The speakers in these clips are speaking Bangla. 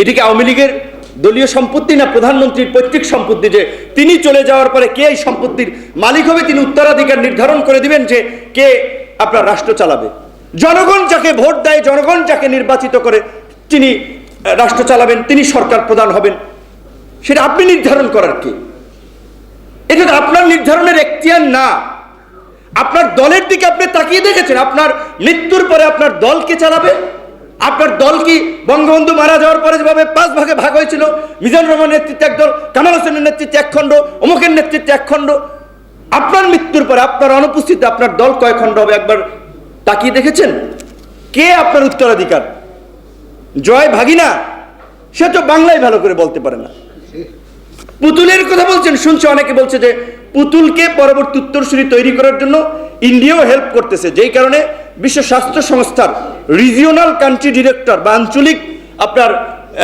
এটি কি আওয়ামী লীগের দলীয় সম্পত্তি না প্রধানমন্ত্রীর পৈতৃক সম্পত্তি যে তিনি চলে যাওয়ার পরে কে এই সম্পত্তির মালিক হবে, তিনি উত্তরাধিকার নির্ধারণ করে দিবেন যে কে আপনার রাষ্ট্র চালাবে। জনগণ যাকে ভোট দেয়, জনগণ যাকে নির্বাচিত করে, তিনি রাষ্ট্র চালাবেন, তিনি সরকার প্রধান হবেন। সেটা আপনি নির্ধারণ করার কি? এটা আপনার নির্ধারণের এখতিয়ার না। আপনার দলের দিকে আপনি তাকিয়ে দেখেছেন, আপনার মৃত্যুর পরে আপনার দলকে চালাবে? আপনার দল কি বঙ্গবন্ধু মারা যাওয়ার পরে যেভাবে পাঁচ ভাগে ভাগ হয়েছিল? মিজানুর রহমানের নেতৃত্বে একদল কামাল হোসেনের নেতৃত্বে এক খণ্ড, অমুকের নেতৃত্বে এক খণ্ড। আপনার মৃত্যুর পরে আপনার অনুপস্থিতিতে আপনার দল কয় খণ্ড হবে একবার তাকিয়ে দেখেছেন? কে আপনার উত্তরাধিকার? জয় ভাগিনা? সে তো বাংলায় ভালো করে বলতে পারে না। পুতুলের কথা বলছেন, শুনছে অনেকে বলছে যে পুতুলকে পরবর্তী উত্তরসূরি তৈরি করার জন্য ইন্ডিয়াও হেল্প করতেছে, যেই কারণে বিশ্ব স্বাস্থ্য সংস্থার রিজিওনাল কান্ট্রি ডিরেক্টর বা আঞ্চলিক আপনার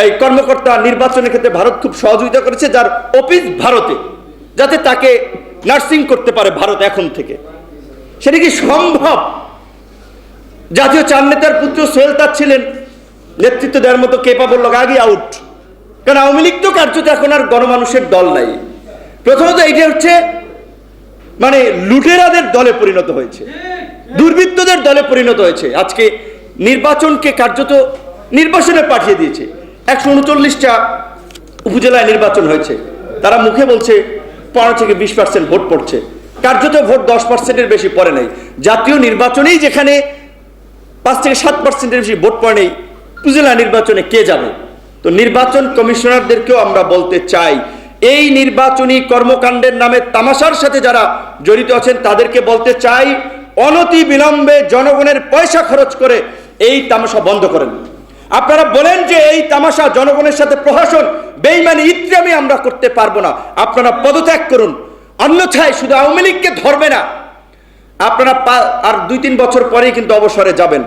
এই কর্মকর্তা নির্বাচনের ক্ষেত্রে ভারত খুব সহযোগিতা করেছে, যার অফিস ভারতে, যাতে তাকে নার্সিং করতে পারে ভারত এখন থেকে। সেটা কি সম্ভব? জাতীয় চার নেতার পুত্র সোহেল তার ছিলেন, নেতৃত্ব দেওয়ার মতো কেপাবল লোক আগে আউট কারণ আওয়ামী লীগ তো কার্যত এখন আর গণমানুষের দল নাই। প্রথমত এইটা হচ্ছে মানে লুটেরাদের দলে পরিণত হয়েছে। দুর্বৃত্তদের দলে পরিণত হয়েছে। আজকে নির্বাচনকে কার্যত নির্বাচনে পাঠিয়ে দিয়েছে। একশো উনচল্লিশটা উপজেলায় নির্বাচন হয়েছে। তারা মুখে বলছে, পনেরো থেকে বিশ পার্সেন্ট ভোট পড়ছে। কার্যত ভোট দশ পার্সেন্টের বেশি পড়ে নাই। জাতীয় নির্বাচনেই যেখানে পাঁচ থেকে সাত পার্সেন্টের বেশি ভোট পড়ে নেই, উপজেলা নির্বাচনে কে যাবে? তো নির্বাচন কমিশনারদেরকেও আমরা বলতে চাই, এই নির্বাচনী কর্মকাণ্ডের নামে তামাশার সাথে যারা জড়িত আছেন, তাদেরকে বলতে চাই অনতি বিলম্বে জনগণের পয়সা খরচ করে এই তামাশা বন্ধ করেন। আপনারা বলেন যে এই তামাশা জনগণের সাথে প্রশাসন বেইমানি ইত্রামি আমরা করতে পারব না। আপনারা পদত্যাগ করুন। অন্যথায় শুধু আওয়ামী লীগকে ধরবে না। আপনারা আর দুই তিন বছর পরেই কিন্তু অবসরে যাবেন।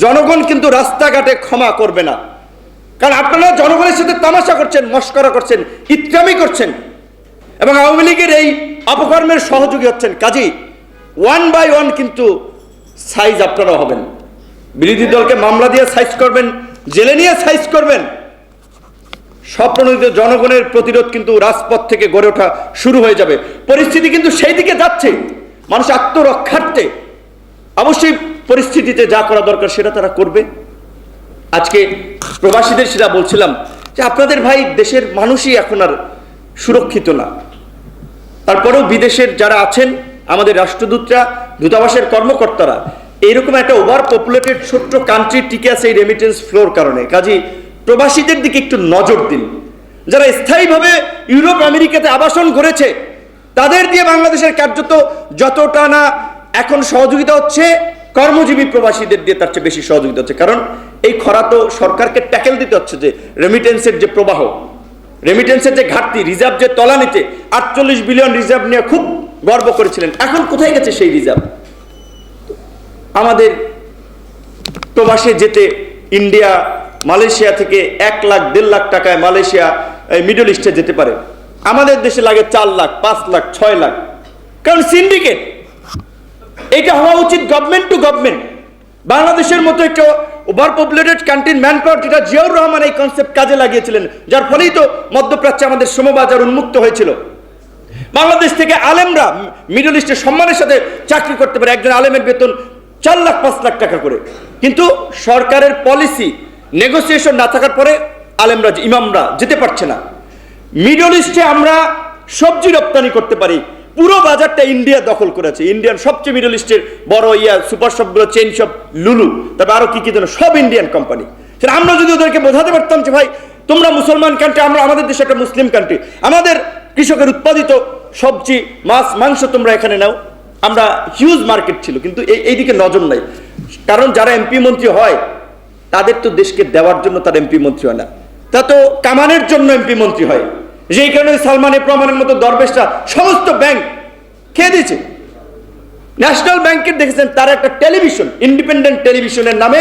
জনগণ কিন্তু রাস্তাঘাটে ক্ষমা করবে না। কারণ আপনারা জনগণের সাথে তামাশা করছেন, মস্করা করছেন ইত্রামি করছেন। এবং আওয়ামী লীগের এই অপকর্মের সহযোগী হচ্ছেন কাজী ওয়ান বাই ওয়ান কিন্তু সাইজ আপনারা হবেন। বিরোধী দলকে মামলা দিয়ে সাইজ করবেন, জেলে নিয়ে সাইজ করবেন। স্বপ্রণোদিত জনগণের প্রতিরোধ কিন্তু রাজপথ থেকে গড়ে ওঠা শুরু হয়ে যাবে। পরিস্থিতি কিন্তু সেই দিকে যাচ্ছে। মানুষ আত্মরক্ষার্থে অবশ্যই পরিস্থিতিতে যা করা দরকার সেটা তারা করবে। আজকে প্রবাসীদের সেটা বলছিলাম যে আপনাদের ভাই দেশের মানুষই এখন আর সুরক্ষিত না। তারপরেও বিদেশের যারা আছেন আমাদের রাষ্ট্রদূতরা, দূতাবাসের কর্মকর্তারা এইরকম একটা ওভার পপুলেটেড ছোট্ট কান্ট্রি টিকে আছে এই রেমিটেন্স ফ্লোর কারণে। কাজী প্রবাসীদের দিকে একটু নজর দিন। যারা স্থায়ীভাবে ইউরোপ, আমেরিকাতে আবাসন করেছে, তাদের দিয়ে বাংলাদেশের কার্যত যতটা না এখন সহযোগিতা হচ্ছে, কর্মজীবী প্রবাসীদের দিয়ে তার চেয়ে বেশি সহযোগিতা হচ্ছে। কারণ এই খরা তো সরকারকে ট্যাকেল দিতে হচ্ছে যে রেমিটেন্সের যে প্রবাহ রেমিটেন্সের যে ঘাটতি রিজার্ভ যে তলানিতে আটচল্লিশ বিলিয়ন রিজার্ভ নিয়ে খুব গর্ব করেছিলেন। এখন কোথায় গেছে সেই রিজার্ভ? আমাদের প্রবাসে যেতে ইন্ডিয়া, মালয়েশিয়া থেকে এক লাখ, দেড় লাখ টাকায় মালয়েশিয়া মিডল ইস্টে যেতে পারে। আমাদের দেশে লাগে চার লাখ, পাঁচ লাখ, ছয় লাখ। কারণ সিন্ডিকেট এটা হওয়া উচিত গভর্নমেন্ট টু গভর্নমেন্ট বাংলাদেশের মতো একটা ওভার পপুলেটেড কান্ট্রির ম্যান পাওয়ার যেটা জিয়াউর রহমান এই কনসেপ্ট কাজে লাগিয়েছিলেন, যার ফলেই তো মধ্যপ্রাচ্যে আমাদের সমবাজার উন্মুক্ত হয়েছিল। বাংলাদেশ থেকে আলেমরা মিডল ইস্টে সম্মানের সাথে চাকরি করতে পারে একজন আলেমের বেতন চার লাখ, পাঁচ লাখ টাকা করে। কিন্তু সরকারের পলিসি নেগোসিয়েশন না থাকার পরে আলেমরা, ইমামরা যেতে পারছে না। মিডল ইস্টে আমরা সবজি রপ্তানি করতে পারি। পুরো বাজারটা ইন্ডিয়া দখল করেছে। ইন্ডিয়ান সবচেয়ে মিডল ইস্টের বড় ইয়া সুপার শপগুলো চেন শপ লুলু তবে আরও কি কি যেন, সব ইন্ডিয়ান কোম্পানি সেটা আমরা যদি ওদেরকে বোঝাতে পারতাম যে, ভাই, তোমরা মুসলমান কান্ট্রি আমরা আমাদের দেশে একটা মুসলিম কান্ট্রি আমাদের কৃষকের উৎপাদিত সবজি, মাছ, মাংস তোমরা এখানে নাও। আমরা হিউজ মার্কেট ছিল, কিন্তু এই এইদিকে নজর নাই। কারণ যারা এমপি মন্ত্রী হয়, তাদের তো দেশকে দেওয়ার জন্য তার এমপি মন্ত্রী হয় না। তা তো কামানের জন্য এমপি মন্ত্রী হয়। যেই কারণে সালমান এ প্রমাণের মতো দরবেশরা সমস্ত ব্যাংক খেয়ে দিয়েছে। ন্যাশনাল ব্যাংকের দেখেছেন, তার একটা টেলিভিশন ইন্ডিপেন্ডেন্ট টেলিভিশনের নামে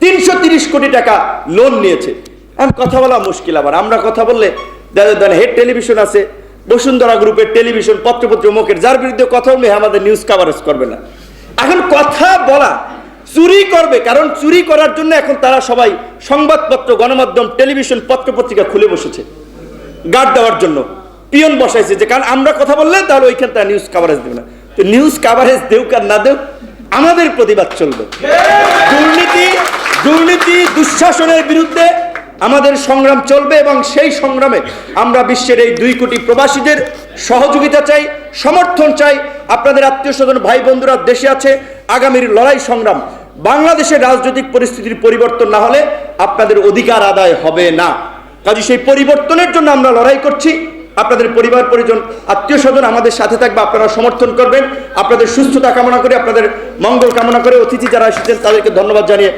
তিনশো কোটি টাকা লোন নিয়েছে। এখন কথা বলা মুশকিল আবার। আমরা কথা বললে দেখেন হেড টেলিভিশন আছে বসুন্ধরা গ্রুপের টেলিভিশন পত্রপত্র মুখের যার বিরুদ্ধে কথা বললে আমাদের নিউজ কাভারেজ করবে না। এখন কথা বলা চুরি করবে কারণ চুরি করার জন্য এখন তারা সবাই সংবাদপত্র গণমাধ্যম টেলিভিশন পত্রপত্রিকা খুলে বসেছে গার্ড দেওয়ার জন্য। পিয়ন বসাইছে যে কারণ আমরা কথা বললে তাহলে ওইখান তারা নিউজ কাভারেজ দেবে না। তো নিউজ কাভারেজ দেউক আর না দেউক আমাদের প্রতিবাদ চলবে। দুর্নীতি দুর্নীতি দুঃশাসনের বিরুদ্ধে আমাদের সংগ্রাম চলবে এবং সেই সংগ্রামে আমরা বিশ্বের এই দুই কোটি প্রবাসীদের সহযোগিতা চাই, সমর্থন চাই। আপনাদের আত্মীয় স্বজন, ভাই বন্ধুরা দেশে আছে, আগামীর লড়াই সংগ্রাম। বাংলাদেশের রাজনৈতিক পরিস্থিতির পরিবর্তন না হলে আপনাদের অধিকার আদায় হবে না। কাজে সেই পরিবর্তনের জন্য আমরা লড়াই করছি। আপনাদের পরিবার, পরিজন, আত্মীয় স্বজন আমাদের সাথে থাকবে, আপনারা সমর্থন করবেন। আপনাদের সুস্থতা কামনা করে, আপনাদের মঙ্গল কামনা করে অতিথি যারা এসেছেন তাদেরকে ধন্যবাদ জানিয়ে